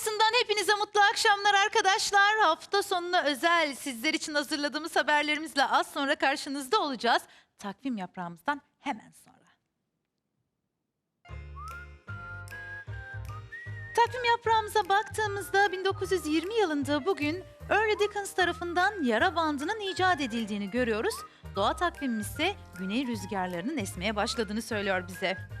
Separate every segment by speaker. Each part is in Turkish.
Speaker 1: Olsundan hepinize mutlu akşamlar arkadaşlar. Hafta sonuna özel sizler için hazırladığımız haberlerimizle az sonra karşınızda olacağız. Takvim yaprağımızdan hemen sonra. Takvim yaprağımıza baktığımızda 1920 yılında bugün Early Dickens tarafından yara bandının icat edildiğini görüyoruz. Doğa takvimimiz ise güney rüzgarlarının esmeye başladığını söylüyor bize.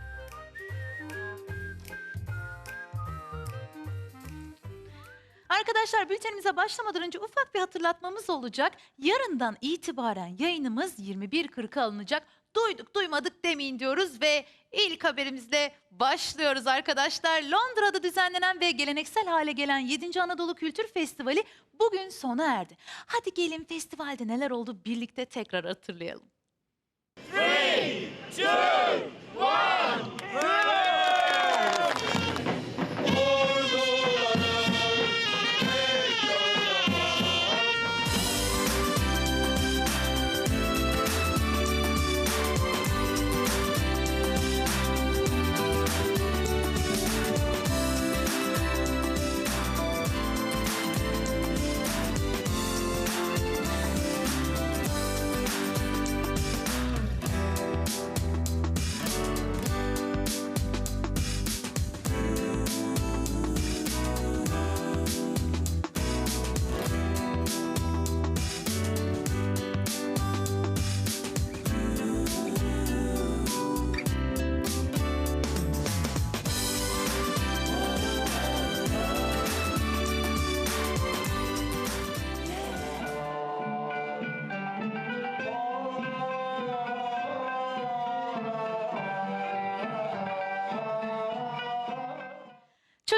Speaker 1: Arkadaşlar bültenimize başlamadan önce ufak bir hatırlatmamız olacak. Yarından itibaren yayınımız 21.40'a alınacak. Duyduk duymadık demeyin diyoruz ve ilk haberimizle başlıyoruz arkadaşlar. Londra'da düzenlenen ve geleneksel hale gelen 7. Anadolu Kültür Festivali bugün sona erdi. Hadi gelin festivalde neler oldu birlikte tekrar hatırlayalım.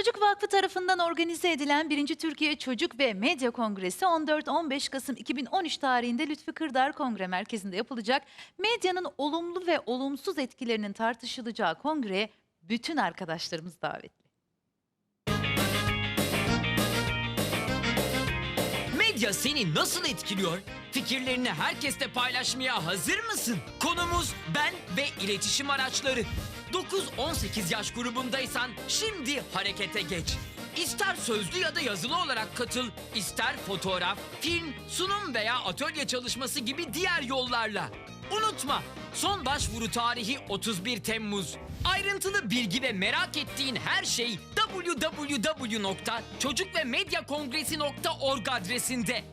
Speaker 1: Çocuk Vakfı tarafından organize edilen 1. Türkiye Çocuk ve Medya Kongresi 14-15 Kasım 2013 tarihinde Lütfü Kırdar Kongre Merkezi'nde yapılacak. Medyanın olumlu ve olumsuz etkilerinin tartışılacağı kongreye bütün arkadaşlarımız davetli.
Speaker 2: Medya seni nasıl etkiliyor? Fikirlerini herkesle paylaşmaya hazır mısın? Konumuz ben ve iletişim araçları. 9-18 yaş grubundaysan şimdi harekete geç. İster sözlü ya da yazılı olarak katıl, ister fotoğraf, film, sunum veya atölye çalışması gibi diğer yollarla. Unutma, son başvuru tarihi 31 Temmuz. Ayrıntılı bilgi ve merak ettiğin her şey www.çocukvemedyakongresi.org adresinde.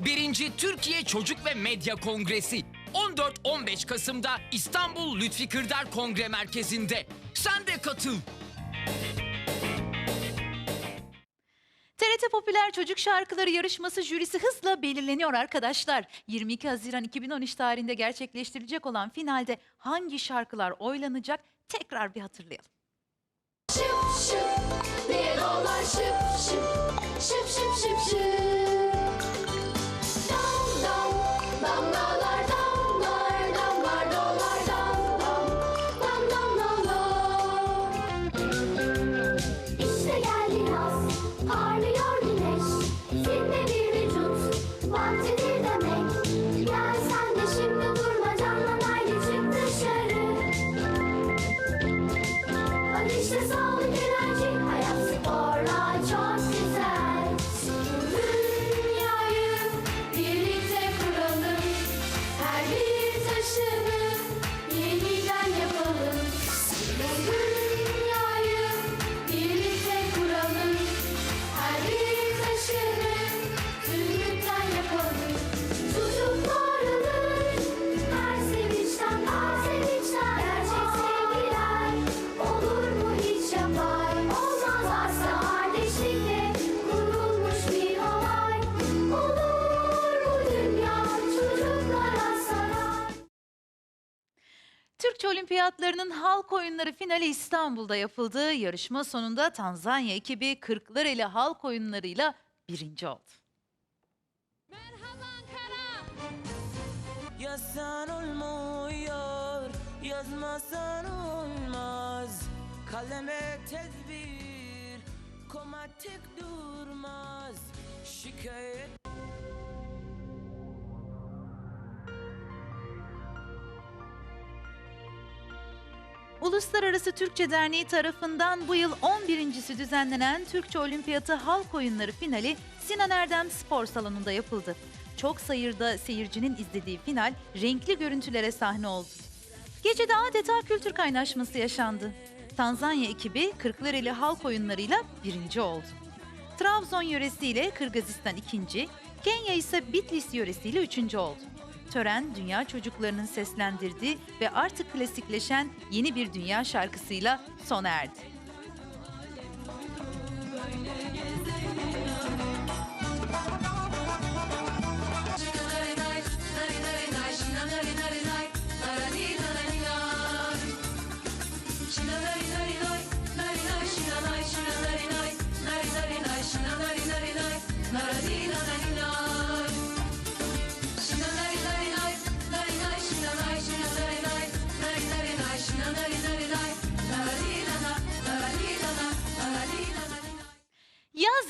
Speaker 2: Birinci Türkiye Çocuk ve Medya Kongresi 14-15 Kasım'da İstanbul Lütfi Kırdar Kongre Merkezi'nde. Sen de katıl.
Speaker 1: TRT Popüler Çocuk Şarkıları Yarışması jürisi hızla belirleniyor arkadaşlar. 22 Haziran 2013 tarihinde gerçekleştirilecek olan finalde hangi şarkılar oylanacak tekrar bir hatırlayalım.
Speaker 3: Şıp şıp diye dolar şıp şıp şıp şıp şıp şıp.
Speaker 1: Olimpiyatlarının halk oyunları finali İstanbul'da yapıldı. Yarışma sonunda Tanzanya ekibi kırklar ile halk oyunlarıyla birinci oldu.
Speaker 4: Yazsan olmuyor, yazmasan olmaz. Kaleme tedbir, koma tek durmaz. Şikayet
Speaker 1: Uluslararası Türkçe Derneği tarafından bu yıl 11.si düzenlenen Türkçe Olimpiyatı Halk Oyunları finali Sinan Erdem Spor Salonu'nda yapıldı. Çok sayıda seyircinin izlediği final renkli görüntülere sahne oldu. Gecede adeta kültür kaynaşması yaşandı. Tanzanya ekibi Kırklareli halk oyunlarıyla birinci oldu. Trabzon yöresiyle Kırgızistan ikinci, Kenya ise Bitlis yöresiyle üçüncü oldu. Tören dünya çocuklarının seslendirdiği ve artık klasikleşen yeni bir dünya şarkısıyla sona erdi.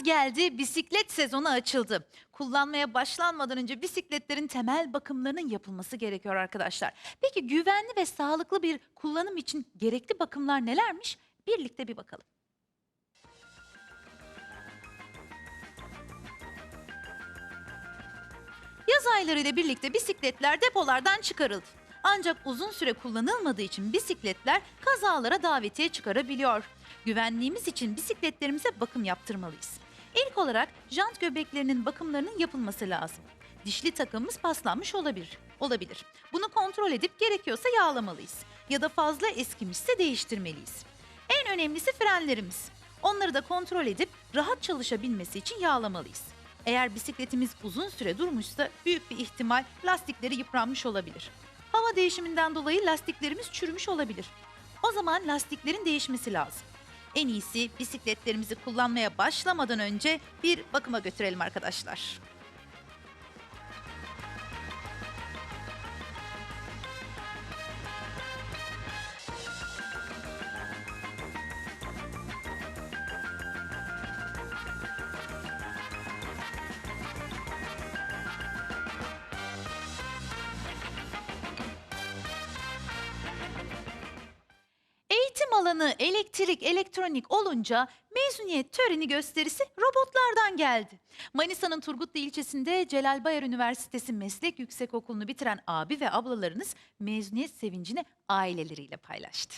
Speaker 1: Geldi, bisiklet sezonu açıldı. Kullanmaya başlanmadan önce bisikletlerin temel bakımlarının yapılması gerekiyor arkadaşlar. Peki güvenli ve sağlıklı bir kullanım için gerekli bakımlar nelermiş? Birlikte bir bakalım. Yaz ayları ile birlikte bisikletler depolardan çıkarıldı. Ancak uzun süre kullanılmadığı için bisikletler kazalara davetiye çıkarabiliyor. Güvenliğimiz için bisikletlerimize bakım yaptırmalıyız. İlk olarak jant göbeklerinin bakımlarının yapılması lazım. Dişli takımımız paslanmış olabilir. Olabilir. Bunu kontrol edip gerekiyorsa yağlamalıyız. Ya da fazla eskimişse değiştirmeliyiz. En önemlisi frenlerimiz. Onları da kontrol edip rahat çalışabilmesi için yağlamalıyız. Eğer bisikletimiz uzun süre durmuşsa büyük bir ihtimal lastikleri yıpranmış olabilir. Hava değişiminden dolayı lastiklerimiz çürümüş olabilir. O zaman lastiklerin değişmesi lazım. En iyisi bisikletlerimizi kullanmaya başlamadan önce bir bakıma götürelim arkadaşlar. Alanı elektrik, elektronik olunca mezuniyet töreni gösterisi robotlardan geldi. Manisa'nın Turgutlu ilçesinde Celal Bayar Üniversitesi Meslek Yüksekokulu'nu bitiren abi ve ablalarınız mezuniyet sevincini aileleriyle paylaştı.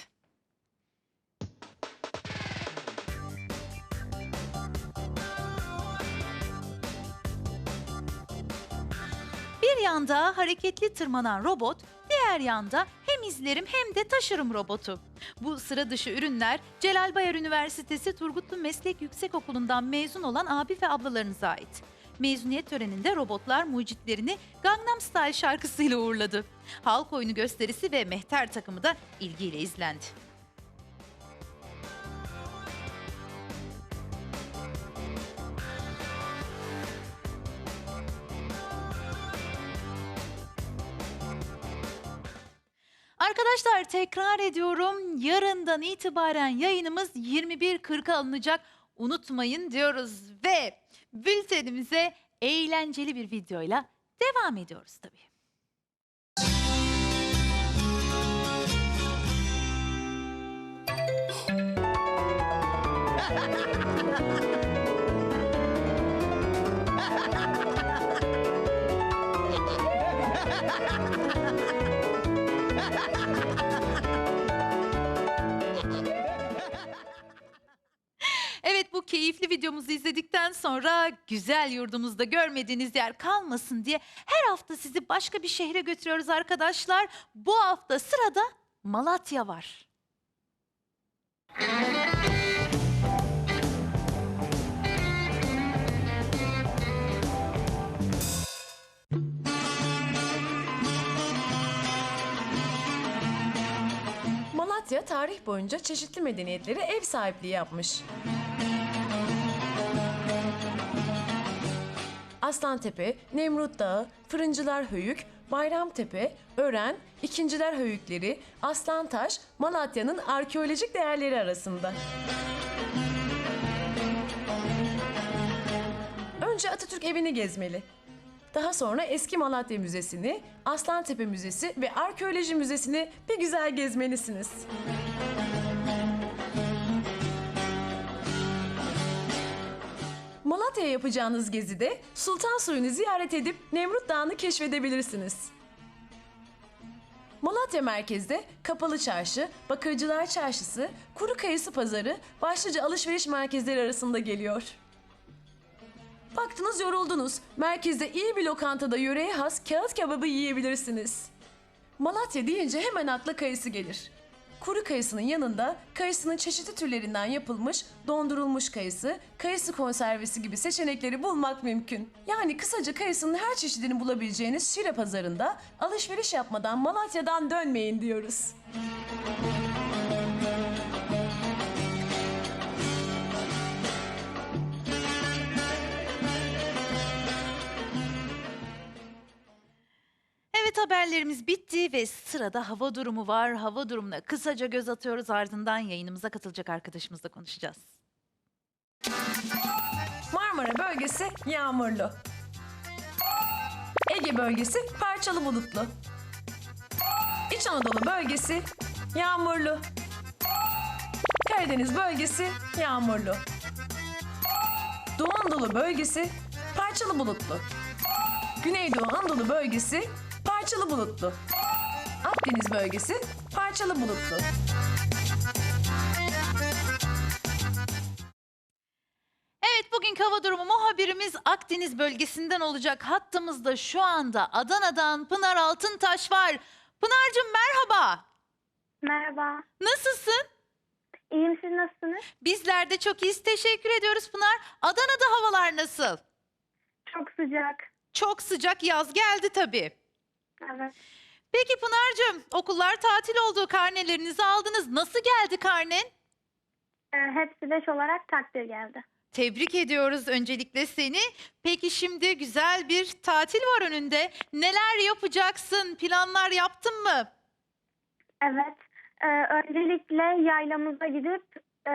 Speaker 1: Bir yanda hareketli tırmanan robot, diğer yanda hem izlerim hem de taşırım robotu. Bu sıra dışı ürünler Celal Bayar Üniversitesi Turgutlu Meslek Yüksekokulu'ndan mezun olan abi ve ablalarınıza ait. Mezuniyet töreninde robotlar mucitlerini Gangnam Style şarkısıyla uğurladı. Halk oyunu gösterisi ve mehter takımı da ilgiyle izlendi. Arkadaşlar tekrar ediyorum. Yarından itibaren yayınımız 21.40'a alınacak. Unutmayın diyoruz ve bültenimize eğlenceli bir videoyla devam ediyoruz tabii. Evet bu keyifli videomuzu izledikten sonra güzel yurdumuzda görmediğiniz yer kalmasın diye her hafta sizi başka bir şehre götürüyoruz arkadaşlar. Bu hafta sırada Malatya var.
Speaker 5: Malatya tarih boyunca çeşitli medeniyetlere ev sahipliği yapmış. Aslantepe, Nemrut Dağı, Fırıncılar Höyük, Bayramtepe, Ören, İkinciler Höyükleri, Aslantaş, Malatya'nın arkeolojik değerleri arasında. Önce Atatürk evini gezmeli. Daha sonra Eski Malatya Müzesi'ni, Aslantepe Müzesi ve Arkeoloji Müzesi'ni bir güzel gezmelisiniz. Malatya'ya yapacağınız gezide Sultan Suyu'nu ziyaret edip Nemrut Dağı'nı keşfedebilirsiniz. Malatya merkezde Kapalı Çarşı, Bakırcılar Çarşısı, Kuru Kayısı Pazarı başlıca alışveriş merkezleri arasında geliyor. Baktınız yoruldunuz. Merkezde iyi bir lokantada yöreye has kağıt kebabı yiyebilirsiniz. Malatya deyince hemen akla kayısı gelir. Kuru kayısının yanında kayısının çeşitli türlerinden yapılmış dondurulmuş kayısı, kayısı konservesi gibi seçenekleri bulmak mümkün. Yani kısaca kayısının her çeşidini bulabileceğiniz Şile pazarında alışveriş yapmadan Malatya'dan dönmeyin diyoruz.
Speaker 1: Evet haberlerimiz bitti ve sırada hava durumu var. Hava durumuna kısaca göz atıyoruz ardından yayınımıza katılacak arkadaşımızla konuşacağız.
Speaker 5: Marmara bölgesi yağmurlu. Ege bölgesi parçalı bulutlu. İç Anadolu bölgesi yağmurlu. Karadeniz bölgesi yağmurlu. Doğu Anadolu bölgesi parçalı bulutlu. Güneydoğu Anadolu bölgesi parçalı bulutlu. Akdeniz bölgesi parçalı bulutlu.
Speaker 1: Evet bugünkü hava durumu muhabirimiz Akdeniz bölgesinden olacak. Hattımızda şu anda Adana'dan Pınar Altıntaş var. Pınar'cığım merhaba.
Speaker 6: Merhaba.
Speaker 1: Nasılsın?
Speaker 6: İyiyim siz nasılsınız?
Speaker 1: Bizler de çok iyiyiz. Teşekkür ediyoruz Pınar. Adana'da havalar nasıl?
Speaker 6: Çok sıcak.
Speaker 1: Çok sıcak yaz geldi tabii.
Speaker 6: Evet.
Speaker 1: Peki Pınar'cığım okullar tatil oldu. Karnelerinizi aldınız. Nasıl geldi karnen?
Speaker 6: Ee, hepsi beş olarak takdir geldi.
Speaker 1: Tebrik ediyoruz öncelikle seni. Peki şimdi güzel bir tatil var önünde. Neler yapacaksın? Planlar yaptın mı?
Speaker 6: Evet. Ee, öncelikle yaylamıza gidip e,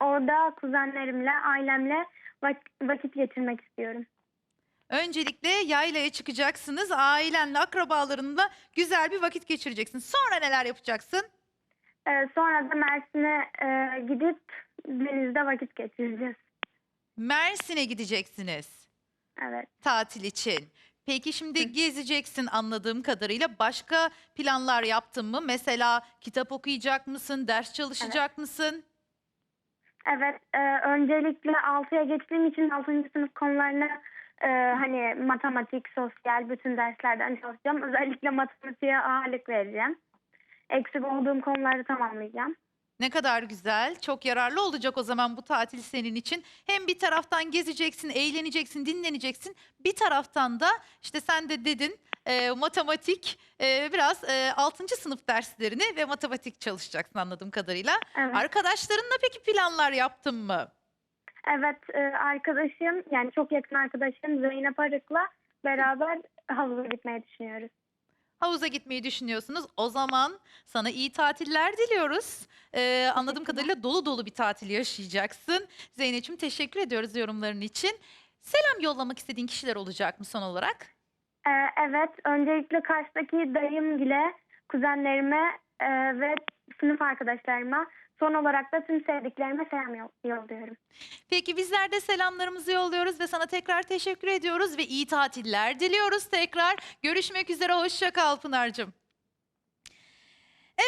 Speaker 6: orada kuzenlerimle, ailemle vak- vakit geçirmek istiyorum.
Speaker 1: Öncelikle yaylaya çıkacaksınız. Ailenle, akrabalarınla güzel bir vakit geçireceksin. Sonra neler yapacaksın?
Speaker 6: Ee, sonra da Mersin'e e, gidip denizde vakit geçireceğiz.
Speaker 1: Mersin'e gideceksiniz
Speaker 6: Evet.
Speaker 1: tatil için. Peki şimdi gezeceksin anladığım kadarıyla. Başka planlar yaptın mı? Mesela kitap okuyacak mısın? Ders çalışacak mısın?
Speaker 6: Evet. e, öncelikle 6'ya geçtiğim için 6. sınıf konularını e, hani matematik, sosyal bütün derslerden çalışacağım. Özellikle matematiğe ağırlık vereceğim. Eksik olduğum konuları tamamlayacağım.
Speaker 1: Ne kadar güzel. Çok yararlı olacak o zaman bu tatil senin için. Hem bir taraftan gezeceksin, eğleneceksin, dinleneceksin. Bir taraftan da işte sen de dedin e, matematik e, biraz e, 6. sınıf derslerini ve matematik çalışacaksın anladığım kadarıyla.
Speaker 6: Evet.
Speaker 1: Arkadaşlarınla peki planlar yaptın mı?
Speaker 6: Evet e, arkadaşım yani çok yakın arkadaşım Zeynep Arık'la beraber havuza gitmeyi düşünüyoruz.
Speaker 1: Havuza gitmeyi düşünüyorsunuz. O zaman sana iyi tatiller diliyoruz. Ee, anladığım kadarıyla dolu dolu bir tatil yaşayacaksın. Zeynep'ciğim teşekkür ediyoruz yorumların için. Selam yollamak istediğin kişiler olacak mı son olarak?
Speaker 6: E, evet öncelikle karşıdaki dayım ile kuzenlerime e, ve sınıf arkadaşlarıma son olarak da tüm sevdiklerime selam yol- yolluyorum.
Speaker 1: Peki bizler de selamlarımızı yolluyoruz ve sana tekrar teşekkür ediyoruz ve iyi tatiller diliyoruz tekrar. Görüşmek üzere, hoşça kal Pınar'cığım.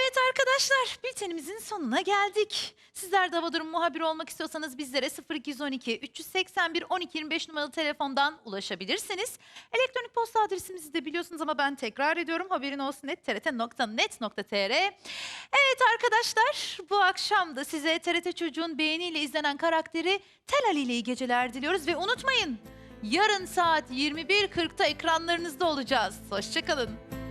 Speaker 1: Evet arkadaşlar bültenimizin sonuna geldik. Sizler de hava durum muhabiri olmak istiyorsanız bizlere 0212 381 1225 numaralı telefondan ulaşabilirsiniz. Elektronik posta adresimizi de biliyorsunuz ama ben tekrar ediyorum. Haberin olsun net trt.net.tr Evet arkadaşlar bu akşam da size TRT Çocuğun beğeniyle izlenen karakteri Tel Ali iyi geceler diliyoruz. Ve unutmayın yarın saat 21.40'ta ekranlarınızda olacağız. Hoşçakalın.